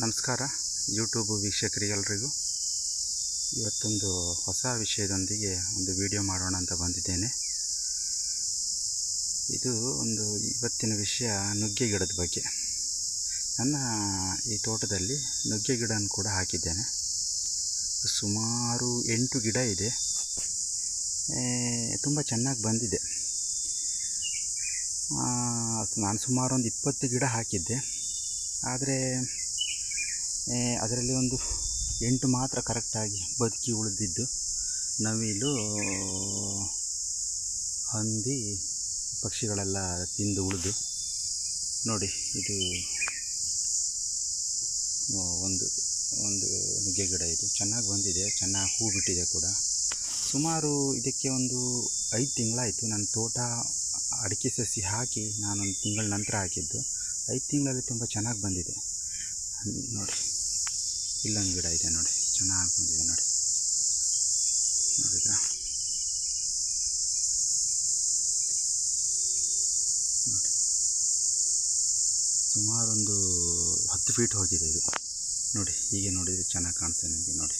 ನಮಸ್ಕಾರ. ಯೂಟ್ಯೂಬ್ ವೀಕ್ಷಕರಿಗೆಲ್ರಿಗೂ. ಇವತ್ತೊಂದು ಹೊಸ ವಿಷಯದೊಂದಿಗೆ ಒಂದು ವಿಡಿಯೋ ಮಾಡೋಣ ಅಂತ ಬಂದಿದ್ದೇನೆ. ಇದು ಒಂದು ಇವತ್ತಿನ ವಿಷಯ ನುಗ್ಗೆ ಗಿಡದ ಬಗ್ಗೆ. ನನ್ನ ಈ ತೋಟದಲ್ಲಿ ನುಗ್ಗೆ ಗಿಡನ ಕೂಡ ಹಾಕಿದ್ದೇನೆ. ಸುಮಾರು ಎಂಟು ಗಿಡ ಇದೆ. ತುಂಬ ಚೆನ್ನಾಗಿ ಬಂದಿದೆ. ನಾನು ಸುಮಾರು ಒಂದು ಇಪ್ಪತ್ತು ಗಿಡ ಹಾಕಿದ್ದೆ. ಆದರೆ ಅದರಲ್ಲಿ ಒಂದು ಎಂಟು ಮಾತ್ರ ಕರೆಕ್ಟಾಗಿ ಬದುಕಿ ಉಳಿದಿದ್ದು. ನವಿಲು, ಹಂದಿ, ಪಕ್ಷಿಗಳೆಲ್ಲ ತಿಂದು ಉಳಿದು. ನೋಡಿ, ಇದು ಒಂದು ಒಂದು ನುಗ್ಗೆ ಗಿಡ ಇದು. ಚೆನ್ನಾಗಿ ಬಂದಿದೆ, ಚೆನ್ನಾಗಿ ಹೂ ಬಿಟ್ಟಿದೆ ಕೂಡ. ಸುಮಾರು ಇದಕ್ಕೆ ಒಂದು ಐದು ತಿಂಗಳಾಯಿತು. ನನ್ನ ತೋಟ ಅಡಿಕೆ ಸಸಿ ಹಾಕಿ ನಾನೊಂದು ತಿಂಗಳ ನಂತರ ಹಾಕಿದ್ದು. ಐದು ತಿಂಗಳಲ್ಲಿ ತುಂಬ ಚೆನ್ನಾಗಿ ಬಂದಿದೆ. ನೋಡಿ. ಇಲ್ಲೊಂದು ಗಿಡ ಇದೆ ನೋಡಿ, ಚೆನ್ನಾಗಿ ಬಂದಿದೆ ನೋಡಿ. ನೋಡಿದ್ರಾ? ನೋಡಿ. ಸುಮಾರೊಂದು ಹತ್ತು ಫೀಟ್ ಹೋಗಿದೆ ಇದು. ನೋಡಿ, ಹೀಗೆ ನೋಡಿದರೆ ಚೆನ್ನಾಗಿ ಕಾಣ್ತದೆ ನಿಮಗೆ ನೋಡಿ.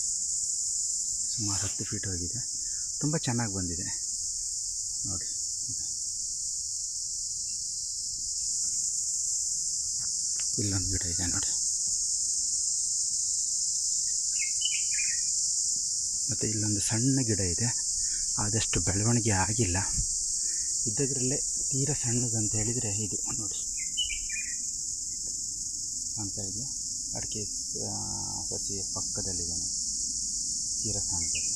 ಸುಮಾರು ಹತ್ತು ಫೀಟ್ ಹೋಗಿದೆ. ತುಂಬ ಚೆನ್ನಾಗಿ ಬಂದಿದೆ. ನೋಡಿ. ಇಲ್ಲೊಂದು ಗಿಡ ಇದೆ ನೋಡಿ. ಮತ್ತು ಇಲ್ಲೊಂದು ಸಣ್ಣ ಗಿಡ ಇದೆ. ಆದಷ್ಟು ಬೆಳವಣಿಗೆ ಆಗಿಲ್ಲ. ಇದ್ದದ್ರಲ್ಲೇ ತೀರ ಸಣ್ಣದಂತ ಹೇಳಿದರೆ ಇದು ನೋಡಿ. ಅಂತ ಇದೆಯಾ? ಅಡಿಕೆ ಸಸಿಯ ಪಕ್ಕದಲ್ಲಿದೆ ನೋಡಿ. ತೀರಾ ಸಣ್ಣದು.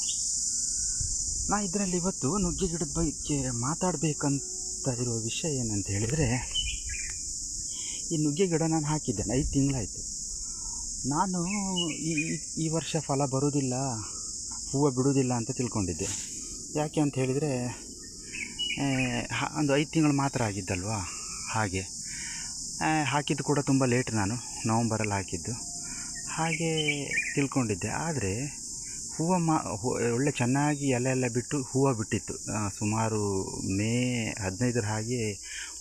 ನಾ ಇದರಲ್ಲಿ ಇವತ್ತು ನುಗ್ಗೆ ಗಿಡದ ಬಗ್ಗೆ ಮಾತಾಡಬೇಕಂತ ಇರುವ ವಿಷಯ ಏನಂತ ಹೇಳಿದರೆ, ಈ ನುಗ್ಗೆ ಗಿಡ ನಾನು ಹಾಕಿದ್ದೇನೆ, ಐದು ತಿಂಗಳಾಯಿತು. ನಾನು ಈ, ಈ- ವರ್ಷ ಫಲ ಬರುವುದಿಲ್ಲ. ಹೂವು ಬಿಡುವುದಿಲ್ಲ ಅಂತ ತಿಳ್ಕೊಂಡಿದ್ದೆ. ಯಾಕೆ ಅಂತ ಹೇಳಿದರೆ ಒಂದು ಐದು ತಿಂಗಳು ಮಾತ್ರ ಆಗಿದ್ದಲ್ವಾ? ಹಾಗೆ. ಹಾಕಿದ್ದು ಕೂಡ ತುಂಬ ಲೇಟ್ ನಾನು ನವಂಬರಲ್ಲಿ ಹಾಕಿದ್ದು. ಹಾಗೆ ತಿಳ್ಕೊಂಡಿದ್ದೆ. ಆದರೆ, ಹೂವು ಮಾ ಒಳ್ಳೆ ಚೆನ್ನಾಗಿ ಎಲೆ ಎಲ್ಲ ಬಿಟ್ಟು ಹೂವು ಬಿಟ್ಟಿತ್ತು. ಸುಮಾರು ಮೇ ಹದಿನೈದರ ಹಾಗೆ,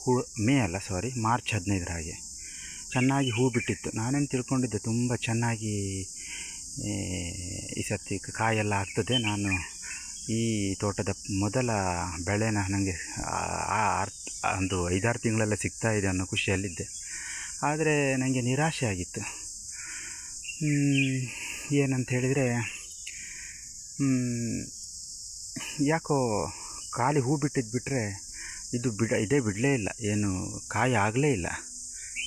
ಹೂ, ಮೇ ಅಲ್ಲ ಸಾರಿ ಮಾರ್ಚ್ ಹದಿನೈದರ ಹಾಗೆ. ಚೆನ್ನಾಗಿ ಹೂ ಬಿಟ್ಟಿತ್ತು. ನಾನೇನು ತಿಳ್ಕೊಂಡಿದ್ದೆ, ತುಂಬ ಚೆನ್ನಾಗಿ ಈ ಸರ್ತಿ ಕಾಯೆಲ್ಲ ಆಗ್ತದೆ. ನಾನು ಈ ತೋಟದ ಮೊದಲ ಬೆಳೆನ ನನಗೆ ಒಂದು ಐದಾರು ತಿಂಗಳೆಲ್ಲ ಸಿಗ್ತಾ ಇದೆ ಅನ್ನೋ ಖುಷಿಯಲ್ಲಿದ್ದೆ. ಆದರೆ ನನಗೆ ನಿರಾಶೆ ಆಗಿತ್ತು. ಏನಂತ ಹೇಳಿದರೆ ಯಾಕೋ ಖಾಲಿ ಹೂ ಬಿಟ್ಟಿದ್ದು ಬಿಟ್ಟರೆ ಇದು ಬಿಡ, ಇದೇ ಬಿಡಲೇ ಇಲ್ಲ. ಏನು ಕಾಯಿ ಆಗಲೇ ಇಲ್ಲ.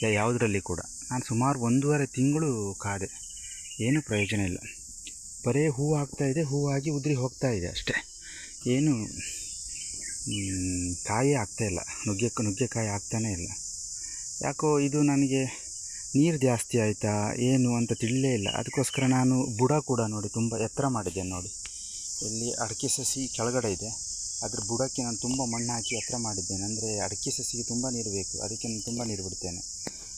ಯಾವುದರಲ್ಲಿ ಕೂಡ. ನಾನು ಸುಮಾರು ಒಂದೂವರೆ ತಿಂಗಳು ಕಾದೆ. ಏನೂ ಪ್ರಯೋಜನ ಇಲ್ಲ. ಬರೀ ಹೂವು ಆಗ್ತಾ ಇದೆ, ಹೂವಾಗಿ ಉದುರಿ ಹೋಗ್ತಾ ಇದೆ ಅಷ್ಟೇ. ಏನು ಕಾಯಿ ಆಗ್ತಾ ಇಲ್ಲ. ನುಗ್ಗೆ ನುಗ್ಗೆಕಾಯಿ ಆಗ್ತಾನೇ ಇಲ್ಲ. ಯಾಕೋ ಇದು ನನಗೆ ನೀರು ಜಾಸ್ತಿ ಆಯಿತಾ, ಏನು ಅಂತ ತಿಳಿಲೇ ಇಲ್ಲ. ಅದಕ್ಕೋಸ್ಕರ ನಾನು ಬುಡ ಕೂಡ ನೋಡಿ ತುಂಬ ಎತ್ತರ ಮಾಡಿದ್ದೇನೆ ನೋಡಿ. ಇಲ್ಲಿ ಅಡಿಕೆ ಸಸಿ ಕೆಳಗಡೆ ಇದೆ. ಅದ್ರ ಬುಡಕ್ಕೆ ನಾನು ತುಂಬ ಮಣ್ಣು ಹಾಕಿ ಎತ್ತರ ಮಾಡಿದ್ದೇನೆ. ಅಂದರೆ ಅಡಿಕೆ ಸಸಿಗೆ ತುಂಬ ನೀರು ಬೇಕು. ಅದಕ್ಕೆ ನಾನು ತುಂಬ ನೀರು ಬಿಡ್ತೇನೆ.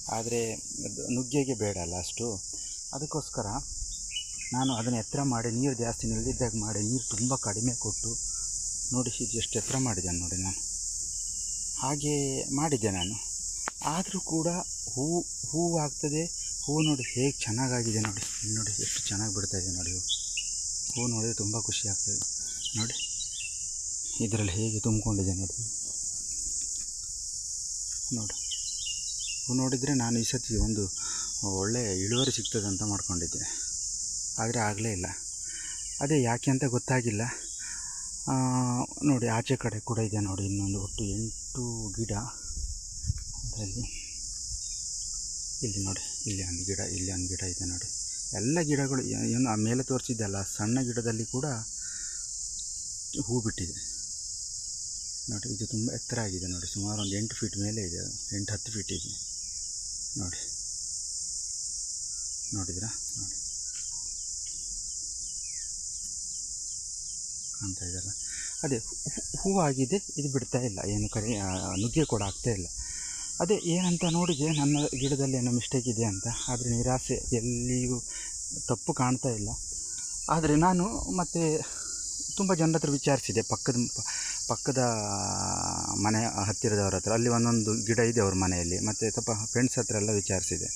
ಆದರೆ ನುಗ್ಗೆಗೆ ಬೇಡ ಅಲ್ಲ ಅಷ್ಟು. ಅದಕ್ಕೋಸ್ಕರ ನಾನು ಅದನ್ನು ಎತ್ತರ ಮಾಡಿ, ನೀರು ಜಾಸ್ತಿ ನಿಲ್ದಿದ್ದಾಗ ಮಾಡಿ, ನೀರು ತುಂಬ ಕಡಿಮೆ ಕೊಟ್ಟು ನೋಡಿ ಇದು ಎಷ್ಟು ಎತ್ತರ ಮಾಡಿದ್ದೇನೆ ನೋಡಿ ನಾನು. ಹಾಗೆ ಮಾಡಿದ್ದೆ ನಾನು. ಆದರೂ ಕೂಡ ಹೂ ಹೂವು ಆಗ್ತದೆ. ಹೂ ನೋಡಿ ಹೇಗೆ ಚೆನ್ನಾಗಾಗಿದೆ ನೋಡಿ. ನೋಡಿ ಎಷ್ಟು ಚೆನ್ನಾಗಿ ಬಿಡ್ತಾ ಇದೆ ನೋಡಿ ಹೂ. ಹೂ ನೋಡಿದರೆ ತುಂಬ ಖುಷಿ ಆಗ್ತದೆ. ನೋಡಿ, ಇದರಲ್ಲಿ ಹೇಗೆ ತುಂಬಿಕೊಂಡಿದೆ ನೋಡಿ ನೋಡು, ಹೂ ನೋಡಿದರೆ ನಾನು ಈ ಸತಿ ಒಂದು ಒಳ್ಳೆಯ ಇಳುವರಿ ಸಿಗ್ತದೆ ಅಂತ ಮಾಡ್ಕೊಂಡಿದ್ದೆ. ಆದರೆ ಆಗಲೇ ಇಲ್ಲ. ಅದೇ ಯಾಕೆ ಅಂತ ಗೊತ್ತಾಗಿಲ್ಲ. ನೋಡಿ ಆಚೆ ಕಡೆ ಕೂಡ ಇದೆ ನೋಡಿ ಇನ್ನೊಂದು ಒಟ್ಟು ಎಂಟು ಗಿಡ ಅದರಲ್ಲಿ. ಇಲ್ಲಿ ನೋಡಿ, ಇಲ್ಲಿ ಒಂದು ಗಿಡ, ಇಲ್ಲಿ ಒಂದು ಗಿಡ ಇದೆ ನೋಡಿ. ಎಲ್ಲ ಗಿಡಗಳು ಏನು ಆ ಮೇಲೆ ತೋರಿಸಿದ್ದಲ್ಲ, ಸಣ್ಣ ಗಿಡದಲ್ಲಿ ಕೂಡ ಹೂ ಬಿಟ್ಟಿದೆ. ನೋಡಿ, ಇದು ತುಂಬ ಎತ್ತರ ಆಗಿದೆ ನೋಡಿ, ಸುಮಾರು ಒಂದು ಎಂಟು ಫೀಟ್ ಮೇಲೆ ಇದೆ. ಎಂಟು ಹತ್ತು ಫೀಟ್ ಇದೆ. ನೋಡಿ. ನೋಡಿದ್ರಾ? ನೋಡಿ. ಕಾಣ್ತಾ ಇದೆಯಲ್ಲ ಅದೇ ಹೂವಾಗಿದೆ ಇದು ಬಿಡ್ತಾ ಇಲ್ಲ ಏನು ಆ, ನುಗ್ಗೆ ಕೂಡ ಆಗ್ತಾ ಇಲ್ಲ. ಅದೇ ಏನಂತ ನೋಡಿದೆ ನನ್ನ ಗಿಡದಲ್ಲಿ ಏನೋ ಮಿಸ್ಟೇಕ್ ಇದೆ ಅಂತ ಆದರೆ ನಿರಾಸೆ ಎಲ್ಲಿಯೂ ತಪ್ಪು ಕಾಣ್ತಾ ಇಲ್ಲ. ಆದರೆ ನಾನು ಮತ್ತೆ ತುಂಬ ಜನರ ಹತ್ರ ವಿಚಾರಿಸಿದೆ ಪಕ್ಕದ ಪಕ್ಕದ ಮನೆ ಹತ್ತಿರದವ್ರ ಹತ್ರ ಅಲ್ಲಿ ಒಂದೊಂದು ಗಿಡ ಇದೆ ಅವ್ರ ಮನೆಯಲ್ಲಿ ಮತ್ತು ಸ್ವಲ್ಪ ಫ್ರೆಂಡ್ಸ್ ಹತ್ರ ಎಲ್ಲ ವಿಚಾರಿಸಿದೆ.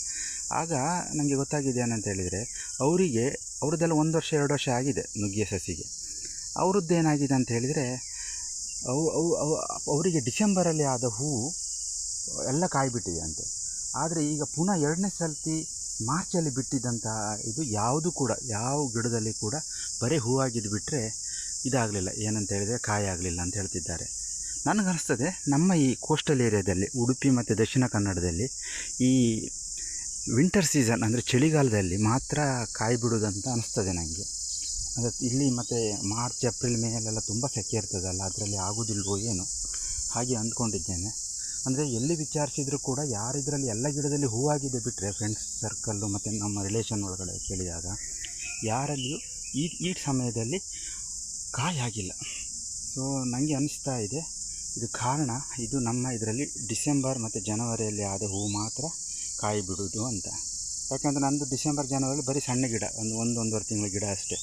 ಆಗ ನನಗೆ ಗೊತ್ತಾಗಿದೆ ಏನಂತ ಹೇಳಿದರೆ ಅವರಿಗೆ ಅವ್ರದ್ದೆಲ್ಲ ಒಂದು ವರ್ಷ ಎರಡು ವರ್ಷ ಆಗಿದೆ ನುಗ್ಗೆ ಸಸಿಗೆ. ಅವ್ರದ್ದು ಏನಾಗಿದೆ ಅಂತ ಹೇಳಿದರೆ, ಅವು ಅವು ಅವು, ಅವರಿಗೆ ಡಿಸೆಂಬರಲ್ಲಿ ಆದ ಹೂವು ಎಲ್ಲ ಕಾಯಿಬಿಟ್ಟಿದೆ ಅಂತ. ಆದರೆ ಈಗ ಪುನಃ ಎರಡನೇ ಸರ್ತಿ ಮಾರ್ಚಲ್ಲಿ ಬಿಟ್ಟಿದ್ದಂತಹ ಇದು ಯಾವುದು ಕೂಡ, ಯಾವ ಗಿಡದಲ್ಲಿ ಕೂಡ ಬರೀ ಹೂವಾಗಿದ್ದು ಬಿಟ್ಟರೆ ಇದಾಗಲಿಲ್ಲ. ಏನಂತ ಹೇಳಿದರೆ ಕಾಯಿ ಆಗಲಿಲ್ಲ ಅಂತ ಹೇಳ್ತಿದ್ದಾರೆ. ನನಗನ್ನಿಸ್ತದೆ ನಮ್ಮ ಈ ಕೋಸ್ಟಲ್ ಏರಿಯಾದಲ್ಲಿ ಉಡುಪಿ ಮತ್ತು ದಕ್ಷಿಣ ಕನ್ನಡದಲ್ಲಿ ಈ ವಿಂಟರ್ ಸೀಸನ್ ಅಂದರೆ ಚಳಿಗಾಲದಲ್ಲಿ ಮಾತ್ರ ಕಾಯಿ ಬಿಡೋದಂತ ಅನ್ನಿಸ್ತದೆ ನನಗೆ. ಅಂದರೆ ಇಲ್ಲಿ ಮತ್ತು ಮಾರ್ಚ್, ಏಪ್ರಿಲ್ ಮೇಲೆಲ್ಲ ತುಂಬ ಸೆಕೆ ಇರ್ತದಲ್ಲ, ಅದರಲ್ಲಿ ಆಗೋದಿಲ್ವೋ ಏನು? ಹಾಗೆ ಅಂದ್ಕೊಂಡಿದ್ದೇನೆ. ಅಂದರೆ ಎಲ್ಲಿ ವಿಚಾರಿಸಿದರೂ ಕೂಡ ಯಾರಿದರಲ್ಲಿ ಎಲ್ಲ ಗಿಡದಲ್ಲಿ ಹೂವಾಗಿದೆ ಬಿಟ್ಟರೆ ಫ್ರೆಂಡ್ಸ್ ಸರ್ಕಲ್ಲು ಮತ್ತು ನಮ್ಮ ರಿಲೇಷನ್ ಒಳಗಡೆ ಕೇಳಿದಾಗ, ಯಾರಲ್ಲಿಯೂ ಈ ಈ ಸಮಯದಲ್ಲಿ ಕಾಯಿ ಆಗಿಲ್ಲ. ಸೊ ನನಗೆ ಅನಿಸ್ತಾ ಇದೆ, ಇದು ಕಾರಣ, ಇದು ನಮ್ಮ ಇದರಲ್ಲಿ ಡಿಸೆಂಬರ್ ಮತ್ತು ಜನವರಿಯಲ್ಲಿ ಆದ ಹೂವು ಮಾತ್ರ ಕಾಯಿ ಬಿಡೋದು ಅಂತ. ಯಾಕಂದರೆ ನಂದು ಡಿಸೆಂಬರ್ ಜನವರಿಯಲ್ಲಿ ಬರೀ ಸಣ್ಣ ಗಿಡ, ಒಂದು, ಒಂದೊಂದುವರೆ ತಿಂಗಳ ಗಿಡ ಅಷ್ಟೇ.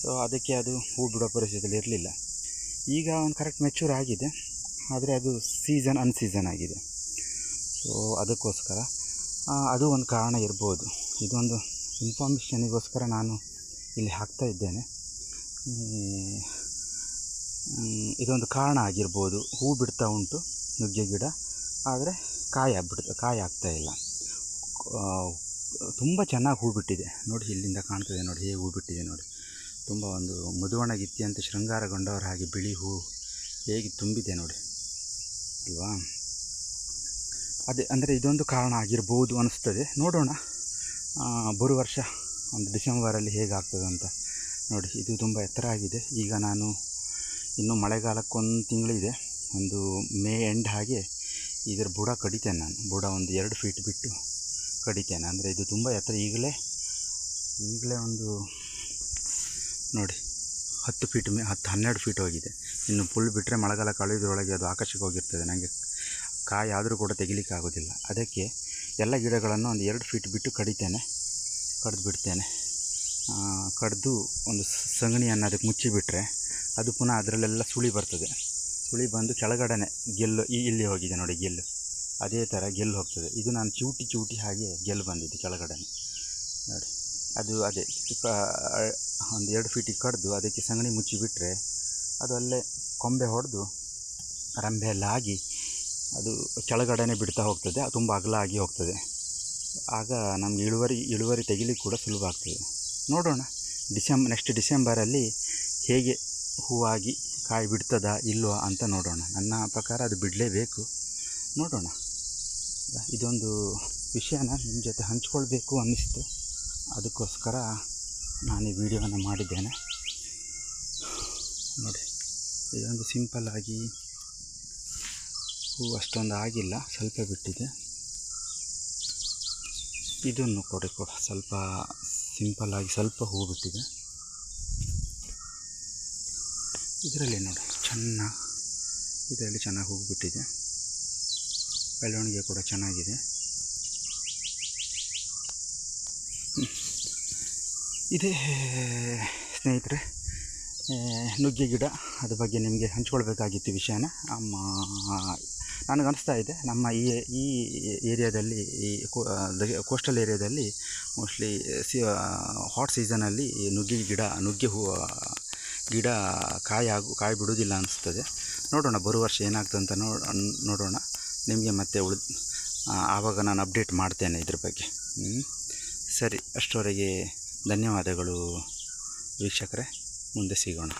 ಸೊ ಅದಕ್ಕೆ ಅದು ಹೂ ಬಿಡೋ ಪರಿಸ್ಥಿತಿಯಲ್ಲಿ ಇರಲಿಲ್ಲ. ಈಗ ಒಂದು ಕರೆಕ್ಟ್ ಮೆಚೂರ್ ಆಗಿದೆ. ಆದರೆ ಅದು ಸೀಸನ್ ಅನ್ಸೀಸನ್ ಆಗಿದೆ. ಸೊ ಅದಕ್ಕೋಸ್ಕರ ಅದು ಒಂದು ಕಾರಣ ಇರ್ಬೋದು. ಇದೊಂದು ಇನ್ಫಾರ್ಮೇಷನಿಗೋಸ್ಕರ ನಾನು ಇಲ್ಲಿ ಹಾಕ್ತಾ ಇದ್ದೇನೆ. ಇದೊಂದು ಕಾರಣ ಆಗಿರ್ಬೋದು. ಹೂ ಬಿಡ್ತಾ ಉಂಟು, ನುಗ್ಗೆ ಗಿಡ. ಆದರೆ ಕಾಯಿ ಆಗ್ಬಿಡ್ತ ಕಾಯಿ ಆಗ್ತಾ ಇಲ್ಲ. ತುಂಬ ಚೆನ್ನಾಗಿ ಹೂ ಬಿಟ್ಟಿದೆ. ನೋಡಿ, ಇಲ್ಲಿಂದ ಕಾಣ್ತದೆ ನೋಡಿ, ಹೇಗೆ ಹೂ ಬಿಟ್ಟಿದೆ ನೋಡಿ. ತುಂಬ ಒಂದು ಮಧುವಣಗಿತ್ತಿ ಅಂತ ಶೃಂಗಾರಗೊಂಡವರ ಹಾಗೆ ಬಿಳಿ ಹೂ ಹೇಗೆ ತುಂಬಿದೆ ನೋಡಿ. ಅಲ್ವಾ? ಅದೇ, ಅಂದರೆ ಇದೊಂದು ಕಾರಣ ಆಗಿರ್ಬೋದು ಅನಿಸ್ತದೆ ನೋಡೋಣ. ಬರು ವರ್ಷ ಒಂದು ಡಿಸೆಂಬರಲ್ಲಿ ಹೇಗಾಗ್ತದೆ ಅಂತ ನೋಡಿ. ಇದು ತುಂಬ ಎತ್ತರ ಆಗಿದೆ. ಈಗ ನಾನು ಇನ್ನು ಮಳೆಗಾಲಕ್ಕೊಂದು ತಿಂಗಳಿದೆ. ಒಂದು ಮೇ ಎಂಡ್ ಹಾಗೆ ಇದರ ಬುಡ ಕಡಿತೇನೆ ನಾನು. ಬುಡ ಒಂದು ಎರಡು ಫೀಟ್ ಬಿಟ್ಟು ಕಡಿತೇನೆ. ಅಂದರೆ ಇದು ತುಂಬ ಎತ್ತರ. ಈಗಲೇ ಈಗಲೇ ಒಂದು ನೋಡಿ, ಹತ್ತು ಫೀಟ್ ಮೇ ಹತ್ತು ಹನ್ನೆರಡು ಫೀಟ್ ಹೋಗಿದೆ. ಇನ್ನು ಫುಲ್ ಬಿಟ್ಟರೆ ಮಳೆಗಾಲ ಕಳೆಯೋದ್ರೊಳಗೆ ಅದು ಆಕಾಶಕ್ಕೆ ಹೋಗಿರ್ತದೆ. ನನಗೆ ಕಾಯಿ ಆದರೂ ಕೂಡ ತೆಗಿಲಿಕ್ಕೆ ಆಗೋದಿಲ್ಲ. ಅದಕ್ಕೆ ಎಲ್ಲ ಗಿಡಗಳನ್ನು ಒಂದು ಎರಡು ಫೀಟ್ ಬಿಟ್ಟು ಕಡಿತೇನೆ, ಕಡ್ದು ಬಿಡ್ತೇನೆ. ಕಡ್ದು ಒಂದು ಸಗಣಿಯನ್ನು ಅದಕ್ಕೆ ಮುಚ್ಚಿಬಿಟ್ರೆ ಅದು ಪುನಃ ಅದರಲ್ಲೆಲ್ಲ ಸುಳಿ ಬರ್ತದೆ. ಸುಳಿ ಬಂದು ಕೆಳಗಡೆನೆ ಗೆಲ್ಲು, ಈ ಇಲ್ಲಿ ಹೋಗಿದೆ ನೋಡಿ ಗೆಲ್ಲು. ಅದೇ ಥರ ಗೆಲ್ಲು ಹೋಗ್ತದೆ. ಇದು ನಾನು ಚೂಟಿ ಚೂಟಿ ಹಾಗೆ ಗೆಲ್ಲು ಬಂದಿದ್ದು ಕೆಳಗಡೆನೆ. ನೋಡಿ. ಅದು ಅದೇ ಒಂದು ಎರಡು ಫೀಟಿಗೆ ಕಡಿದು ಅದಕ್ಕೆ ಸಗಣಿ ಮುಚ್ಚಿಬಿಟ್ರೆ ಅದು ಅಲ್ಲೇ ಕೊಂಬೆ ಹೊಡೆದು ರಂಬೆ ಎಲ್ಲ ಆಗಿ ಅದು ಕೆಳಗಡೆನೆ ಬಿಡ್ತಾ ಹೋಗ್ತದೆ, ಅದು ತುಂಬ ಅಗಲ ಆಗಿ ಹೋಗ್ತದೆ. ಆಗ ನಮ್ಗೆ ಇಳುವರಿ ಇಳುವರಿ ತೆಗಿಲಿಕ್ಕೆ ಕೂಡ ಸುಲಭ ಆಗ್ತದೆ. ನೋಡೋಣ, ಡಿಸೆಂಬ್ ನೆಕ್ಸ್ಟ್ ಡಿಸೆಂಬರಲ್ಲಿ ಹೇಗೆ ಹೂವಾಗಿ ಕಾಯಿ ಬಿಡ್ತದಾ, ಇಲ್ವಾ ಅಂತ ನೋಡೋಣ. ನನ್ನ ಪ್ರಕಾರ ಅದು ಬಿಡಲೇಬೇಕು. ನೋಡೋಣ. ಇದೊಂದು ವಿಷಯನ ನಿಮ್ಮ ಜೊತೆ ಹಂಚ್ಕೊಳ್ಬೇಕು ಅನ್ನಿಸ್ತು. ಅದಕ್ಕೋಸ್ಕರ ನಾನು ಈ ವಿಡಿಯೋವನ್ನು ಮಾಡಿದ್ದೇನೆ. ನೋಡಿ, ಇದೊಂದು ಸಿಂಪಲ್ಲಾಗಿ ಹೂ ಅಷ್ಟೊಂದು ಆಗಿಲ್ಲ, ಸ್ವಲ್ಪ ಬಿಟ್ಟಿದೆ. ಇದನ್ನು ಕೊಡಿ ಕೊಡ, ಸ್ವಲ್ಪ ಸಿಂಪಲ್ಲಾಗಿ ಸ್ವಲ್ಪ ಹೂ ಬಿಟ್ಟಿದೆ. ಇದರಲ್ಲಿ ನೋಡಿ ಚೆನ್ನಾಗಿ ಇದರಲ್ಲಿ ಚೆನ್ನಾಗಿ ಹೂ ಬಿಟ್ಟಿದೆ. ಬೆಳವಣಿಗೆ ಕೂಡ ಚೆನ್ನಾಗಿದೆ. ಇದೇ, ಸ್ನೇಹಿತರೆ. ನುಗ್ಗೆ ಗಿಡ, ಅದ್ರ ಬಗ್ಗೆ ನಿಮಗೆ ಹಂಚ್ಕೊಳ್ಬೇಕಾಗಿತ್ತು ವಿಷಯನ. ಅಮ್ಮ ನನಗೆ ಅನಿಸ್ತಾ ಇದೆ. ನಮ್ಮ ಈ ಈ ಏರಿಯಾದಲ್ಲಿ, ಈ ಕೋಸ್ಟಲ್ ಏರಿಯಾದಲ್ಲಿ ಮೋಸ್ಟ್ಲಿ ಸಿ ಹಾಟ್ ಸೀಸನಲ್ಲಿ ನುಗ್ಗೆ ಗಿಡ, ನುಗ್ಗೆ ಹೂವು, ಗಿಡ ಕಾಯಿ ಆಗು, ಕಾಯಿ ಬಿಡುವುದಿಲ್ಲ ಅನಿಸ್ತದೆ. ನೋಡೋಣ, ಬರುವ ವರ್ಷ ಏನಾಗ್ತದೆ ಅಂತ ನೋಡೋಣ. ನಿಮಗೆ ಮತ್ತೆ ಉಳಿದು ಆವಾಗ ನಾನು ಅಪ್ಡೇಟ್ ಮಾಡ್ತೇನೆ ಇದ್ರ ಬಗ್ಗೆ. ಹ್ಮ್? ಸರಿ ಅಷ್ಟರವರೆಗೆ ಧನ್ಯವಾದಗಳು ವೀಕ್ಷಕರೇ. ಮುಂದೆ ಸಿಗೋಣ.